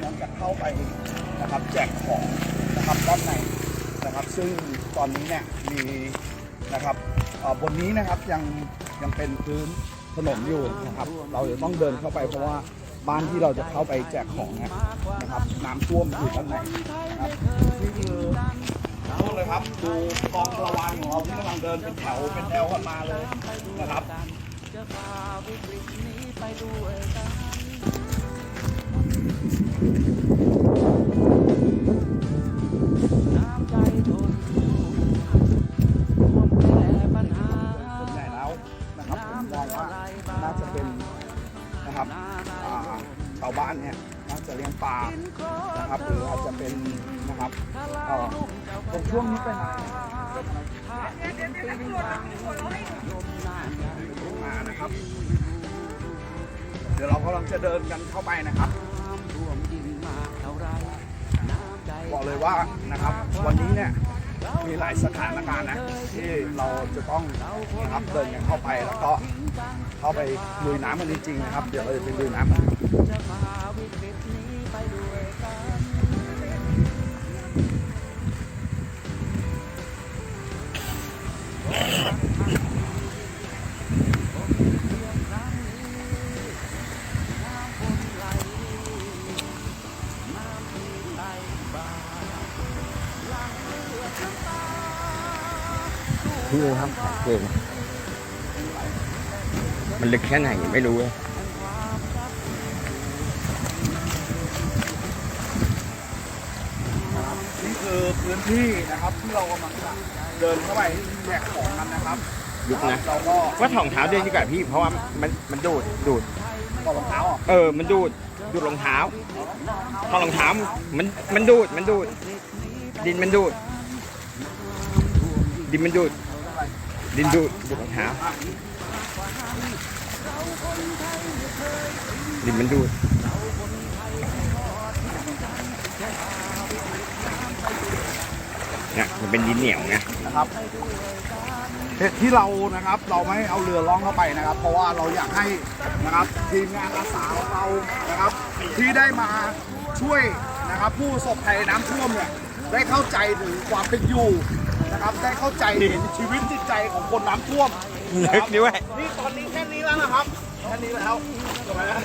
ำลังจะเข้าไปนะครับแจกของนะครับด้านในนะครับ ซึ่งตอนนี้เนี่ยมีนะครับบนนี้นะครับยังยังเป็นพื้นถนนอยู่นะครับ เราจะต้องเดินเข้าไปเพราะว่าบ้านที่เราจะเข้าไปแจกของเนี่ยนะครับน้ำท่วมอยู่ด้านในนะครับนี่คือดูเลยครับดูกองระวานของเราที่กำลังเดินเป็นแถวเป็นแถวกันมาเลยนะครับ ชาวบ้านเนี่ยน่าจะเลี้ยงปลานะครับหรืออาจจะเป็นนะครับเอ่อตรงช่วงนี้เป็นอะไรมานะครับ เดี๋ยวเรากำลังจะเดินกันเข้าไปนะครับ บอกเลยว่านะครับวันนี้เนี่ยมีหลายสถานการณ์นะที่เราจะต้องนะครับเดินกันเข้าไปแล้วก็เข้าไปลุยน้ำกันจริงๆนะครับ เดี๋ยวเราจะไปลุยน้ำกัน พี่เลยครับเก่งมันลึกแค่ไหนไม่รู้เลยนะครับนี่คือพื้นที่นะครับที่เรากำลังจะเดินเข้าไปแจกของกันนะครับลึกนะเราก็ว่าถ่องเท้าเดินดีกว่าพี่ เพราะว่ามันมันดูดดูดต่อดรองเท้าอะเออ มันดูดดูดรองเท้าถอดรองเท้ามันมันดูดมันดูด ดินมันดูดดินมันดูด ดินดูดดูดรองเท้าดินมันดูดเนี่ยมันเป็นดินเหนียวไงนะครับเหตุที่เรานะครับเราไม่เอาเรือล่องเข้าไปนะครับ เพราะว่าเราอยากให้นะครับทีมงานอาสาของเรานะครับที่ได้มาช่วยนะครับผู้ประสบภัยน้ำท่วมเนี่ยได้เข้าใจถึงความเป็นอยู่ นะครับได้เข้าใจถึงชีวิตจิตใจของคนน้ำท่วมนะคลึรับกด้วย นี่ตอนนี้แค่นี้แล้วนะครับแค่นี้แล้วจบแล้ว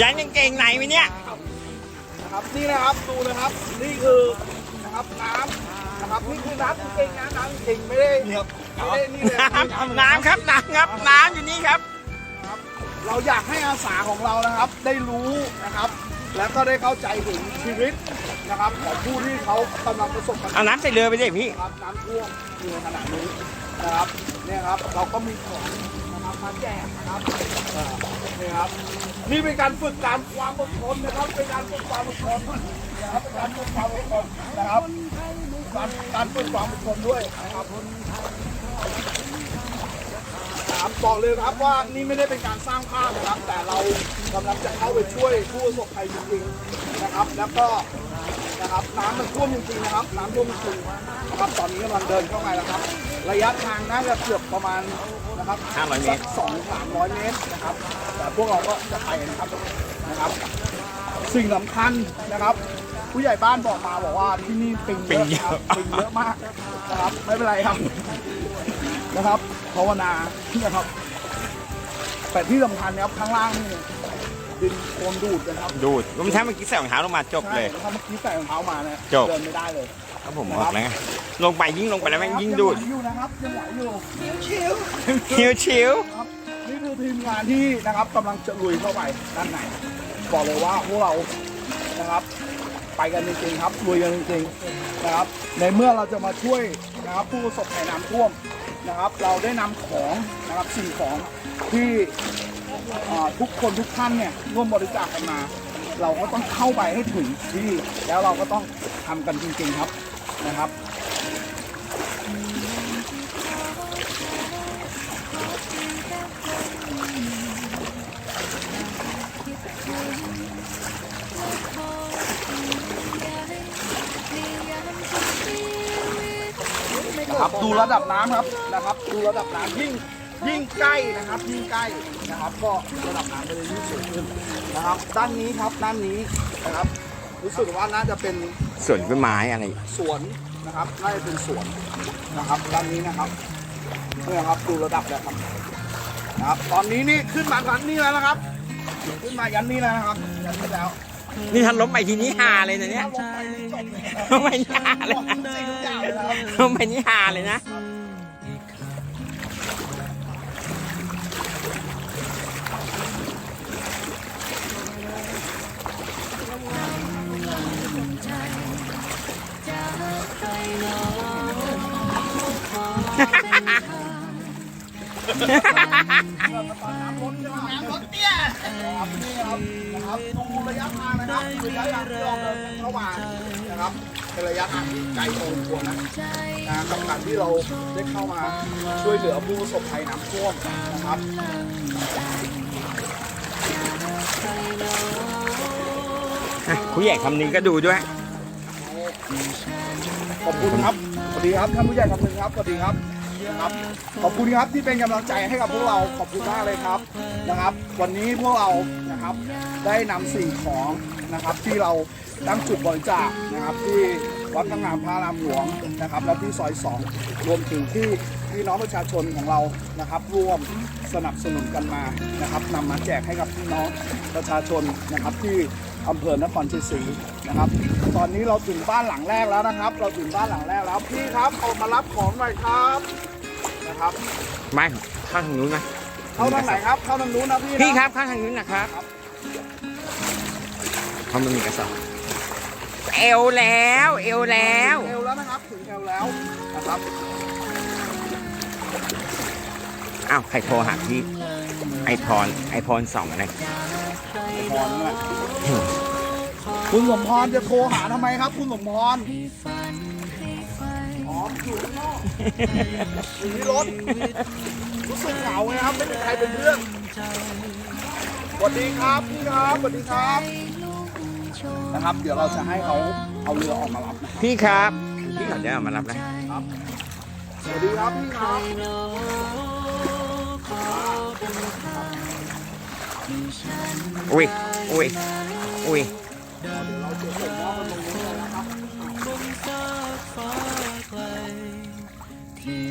ยันกางเกงในไหมเนี่ยนะครับนี่นะครับดูนะครับนี่คือนะครับน้ำนะครับนี่คือน้ำจริงๆนะน้ำจริงไม่ได้ไม่ได้นี่เลยน้ำน้ำครับน้ำครับน้ำอยู่นี่ครับ เราอยากให้อาสาของเรานะครับได้รู้นะครับ แล้วก็ได้เข้าใจถึงชีวิต นะครับของผู้ที่เขากำลังประสบปัญหาเอาน้ำใส่เรือไปดิพี่ ครับน้ำท่วมอยู่ในขณะนี้นะครับเนี่ยครับเราก็มีของนะครับมาแจกนะครับอ่านี่ครับนี่เป็นการฝึกการความอดทนนะครับเป็นการฝึกความอดทนนะครับเป็นการฝึกความอดทนนะครับการการฝึกความอดทนด้วยนะครับครับบอกเลยครับว่านี่ไม่ได้เป็นการสร้างภาพนะครับ แต่เรากำลังจะเข้าไปช่วยผู้ประสบภัยจริงๆนะครับ แล้วก็ นะครับ น้ำมันท่วมจริงๆนะครับ น้ำท่วมจริงๆนะครับ ตอนนี้กำลังเดินเข้ามาแล้วครับ ระยะทางน่าจะเกือบประมาณนะครับ500เมตร สองสามร้อยเมตรนะครับ แต่พวกเราก็จะไปนะครับนะครับ สิ่งสำคัญนะครับ ผู้ใหญ่บ้านบอกมาบอกว่าที่นี่ปิงเยอะครับปิงเยอะมากนะครับไม่เป็นไรครับ นะครับภาวนานะครับ แต่ที่สำคัญนะครับข้างล่างนี่ ดินโคลนดูดนะครับดูดรองเท้าเมื่อกี้ใส่รองเท้าลงมาจบเลย ใช่ถ้าเมื่อกี้ใส่รองเท้ามาเนี่ยจบ เดินไม่ได้เลยครับผมบอกแล้วไงลงไปยิ่งลงไปแล้วแม่งยิ่งดูดยังไหวอยู่นะครับยังไหวอยู่ชิวชิวชิวๆครับนี่คือทีมงานที่นะครับกำลังจะลุยเข้าไปด้านในบอกเลยว่าพวกเรานะครับ ไปกันจริงๆครับลุยกันจริงๆนะครับ ในเมื่อเราจะมาช่วยนะครับผู้ประสบภัยน้ำท่วมนะครับ เราได้นำของนะครับสิ่งของที่ อ่าทุกคนทุกท่านเนี่ยร่วมบริจาคกันมา เราก็ต้องเข้าไปให้ถึงที่ แล้วเราก็ต้องทำกันจริงๆครับนะครับ ครับดูระดับน้ำครับนะครับ ดูระดับน้ำยิ่ง ยิ่งใกล้นะครับ ยิ่งใกล้นะครับ ก็ระดับน้ำจะยิ่งสูงขึ้นนะนะครับ ด้านนี้ครับด้านนี้นะครับ รู้สึกว่าน่าจะเป็นส่วนต้นไม้อะไร สวนนะครับน่าจะเป็นสวนนะครับ ด้านนี้นะครับนี่นะครับดูระดับแล้วครับนะครับ ตอนนี้นี่ขึ้นมาทันนี่แล้วนะครับ ขึ้นมายันนี่แล้วนะครับยันนี่แล้วนี่ถ้าล้มไปทีนี้ฮาเลยนะเนี่ยถ้าลงไปนี่จบเลยครับล้มไปนี่ฮาเลยหมดทุกสิ่งทุกอย่างเลยนะครับล้มไปนี่ฮาเลยนะ นน้ำล้นใช่ไหมน้ำล้นเตี้ยครับนี่ครับนะครับดูระยะทางนะครับระยะทางที่เราเดินเข้ามานะครับเป็นระยะทางที่ไกลพอสมควรนะนะกับการที่เราได้เข้ามาช่วยเหลือผู้ประสบภัยน้ำท่วมนะครับผู้ใหญ่คำนึงก็ดูด้วย ขอบคุณครับสวัสดีครับท่านผู้ใหญ่คำนึงครับสวัสดีครับ ครับขอบคุณครับที่เป็นกำลังใจให้กับพวกเราขอบคุณมากเลยครับนะครับ วันนี้พวกเรานะครับได้นำสิ่งของนะครับที่เราตั้งจุดบริจาคนะครับ ที่วัดพระงามพระรามหลวงนะครับและที่ซอยสองรวมถึงที่พี่น้องประชาชนของเรานะครับร่วมสนับสนุนกันมานะครับนำมาแจกให้กับพี่น้องประชาชนนะครับที่อำเภอนครชัยศรีนะครับ ตอนนี้เราถึงบ้านหลังแรกแล้วนะครับ เราถึงบ้านหลังแรกแล้วพี่ครับเอามารับของหน่อยครับ นะครับไม่เข้าทางนู้นไหมเข้าทางไหนครับเข้าทางนู้นนะพี่นะพี่ครับเข้าทางนู้นนะครับเขามันมีกระสอบเอวแล้ว เอวแล้วเอวแล้วนะครับถึงเอวแล้วนะครับอ้าวใครโทรหาพี่ไอพรไอพรสองอะไรพรนั่นแหละคุณสมพรจะโทรหาทำไมครับ คุณสมพร อยู่ข้างนอกอยู่ที่รถรู้สึกเหงาไงครับไม่มีใครเป็นเพื่อนสวัสดีครับพี่ครับสวัสดีครับ นะครับ เดี๋ยวเราจะให้เขาเอาเรือออกมารับนะพี่ครับ พี่เขาจะเอามารับนะ สวัสดีครับพี่ครับอุ้ยอุ้ยอุ้ย เดี๋ยวเราจะส่งมอบกันตรง ที่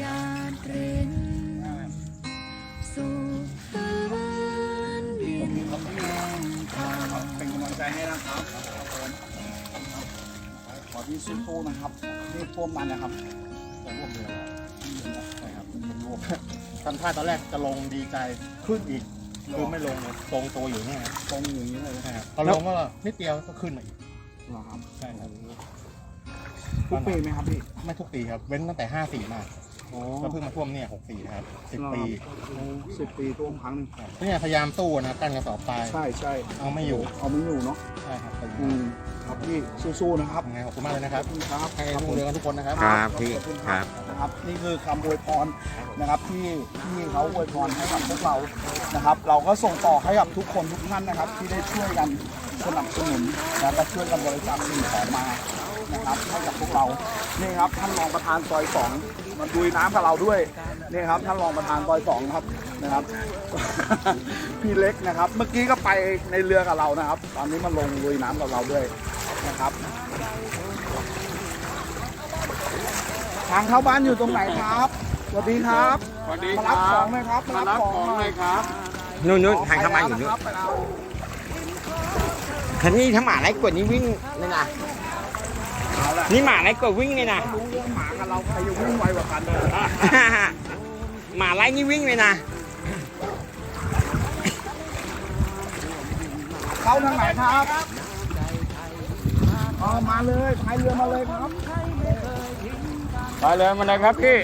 ยานเร้นสู่พื้นดินครับเป็นกำลังใจให้นะครับขอที่สู้ๆนะครับนี่ท่วมมันนะครับจะร่วมเรือใช่ครับเป็นร่วมทำท่าตอนแรกจะลงดีใจขึ้นอีกคือไม่ลงเลยตรงตัวอยู่เนี่ยครับตรงอย่างนี้เลยใช่ครับพอลงก็นิดเดียวก็ขึ้นมาอีกเหรอครับใช่ครับ ทุกปีไหมครับพี่ไม่ทุกปีครับ เว้นตั้งแต่ 54 มาโอ้ก็เพิ่งมาท่วมเนี่ย64นะครับ10 ปีสิบปีท่วมครั้งหนึงเนี่ยพยายามสู้นะกั้นกระสอบทรายใช่ใช่เอาไม่อยู่เอาไม่อยู่เนาะใช่ครับอืมครับพี่สู้ๆนะครับยังไงขอบคุณมากเลยนะครับขอบคุณครับให้รุ่งเรืองกันทุกคนนะครับครับพี่ขอณครับนะครับนี่คือคำอวยพรนะครับที่ที่เขาอวยพรให้กับพวกเรานะครับ เราก็ส่งต่อให้กับทุกคนทุกท่านนะครับ ที่ได้ช่วยกันสนับสนุนและก็ช่วยกันบริจาคสิ่งของมา นะครับให้กับพวกเรานี่ครับท่านรองประธานซอยสองมาดุยน้ำกับเราด้วยนี่ครับท่านรองประธานซอยสองครับนะครับ พี่เล็กนะครับ เมื่อกี้ก็ไปในเรือกับเรานะครับ ตอนนี้มาลงลุยน้ำกับเราด้วยนะครับ ทางเข้าบ้านอยู่ตรงไหนครับสวัสดีครับสวัสดีมารับของเลยครับมารับของเลยครับนู่นนู่นทางเข้ามาอยู่นู่นไปแล้วคันนี้ถ้าหมาไล่กดนี่วิ่งเลยนะเอาละ นี่หมาไล่กดวิ่งเลยนะรู้เรื่องหมากับเราใครจะวิ่งไวกว่ากันเลยหมาไล่นี่วิ่งเลยนะเข้าทางไหนครับเอามาเลยพายเรือมาเลยครับไปเลยมาเลยครับพี่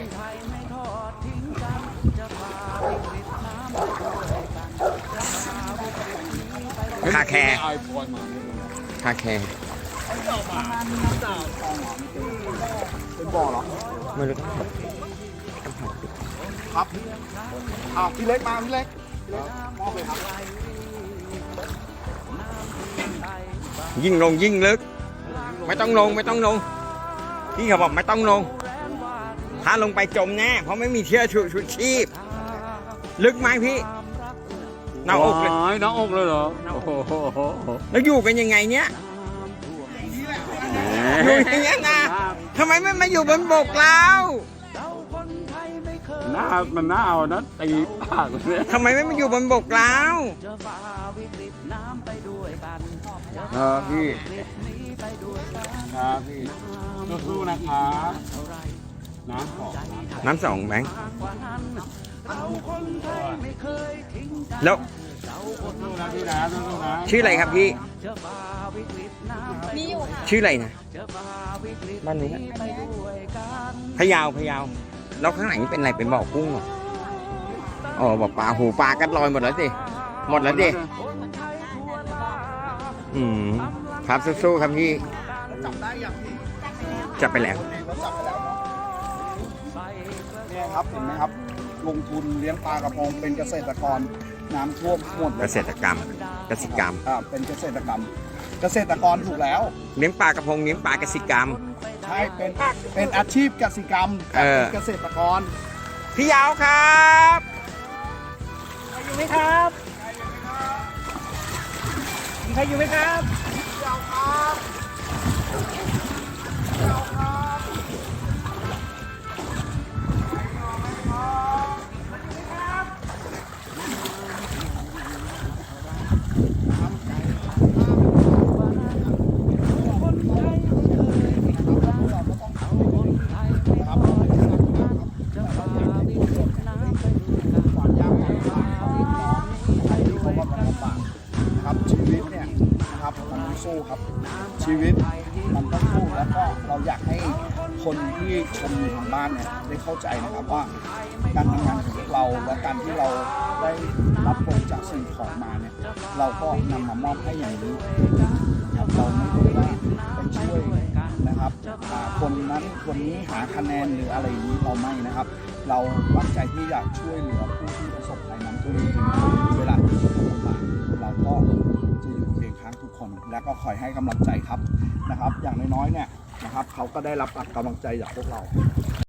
คาแคร์คาแคร์ เป็นบ่อเหรอไม่รู้ครับอ้าวพี่เล็กมาพี่เล็กพี่เล็กมอบเลยครับยิ่งลงยิ่งลึก ไม่ต้องลงไม่ต้องลงพี่เขาบอกไม่ต้องลง ถ้าลงไปจมแน่เพราะไม่มีเชือกชูชูชีพ ลึกไหมพี่โหน้าอกเลยว้ายหน้าอกเลยเหรอโอ้โหแล้วอยู่กันยังไงเนี้ยแหม อยู่อย่างเงี้ยนะทำไมไม่มาอยู่บนบกเราหน้ามันหน้าเอานะตีปากเลยทำไมไม่มาอยู่บนบกเราครับพี่ครับพี่สู้ๆนะครับน้ำขอน้ำขอน้ำสองแบงค์แล้วสู้ๆนะพี่นะสู้ๆนะชื่ออะไรครับพี่มีอยู่ค่ะชื่ออะไรนะ บ้านนู้นอะพะเยาวพะเยาวแล้วข้างหลังนี่เป็นอะไรเป็นบ่อกุ้งเหรออ๋อบ่อปลาหูปลาก็ลอยหมดแล้วสิหมดแล้วดิอืมครับสู้ๆครับพี่จับได้ยังพี่จะไปแล้วเราจับไปแล้วเนาะเนี่ยครับเห็นไหมครับ ลงทุนเลี้ยงปลากระพงเป็นเกษตรกรน้ำท่วมหมดเลเกยษตรกรรม เกษตรกรรมอ่าเป็นเกษตรกรรม เกษตรกรถูกแล้ว เลี้ยงปลากระพงเลี้ยงปลาเกษตรกรรม ใช่เป็นเป็นอาชีพกสิกรรมแต่เออเป็นเกษตรกร พี่ยาวครับอยู่ไหมครับมีใครอยู่ไหมครับความ ชีวิตมันต้องสู้แล้วก็เราอยากให้คนที่ชมอยู่ทางบ้านเนี่ยได้เข้าใจนะครับว่าการทำงานของเราและการที่เราได้รับบริจาคสิ่งของมาเนี่ยเราก็นำมามอบให้อย่างนี้ครับเราไม่ได้ว่าไปช่วยนะครับคนนั้นคนนี้หาคะแนนหรืออะไรนี้เราไม่นะครับ เราตั้งใจที่อยากช่วยเหลือผู้ที่ประสบภัยน้ำท่วมจริงๆเวลาที่ทุกคนลำบากเราก็จะอ งข้างทุกคนและก็คอยให้กำลังใจครับนะครับ อย่างน้อยๆเนี่ยนะครับเขาก็ได้รับกำลังใจจากพวกเรา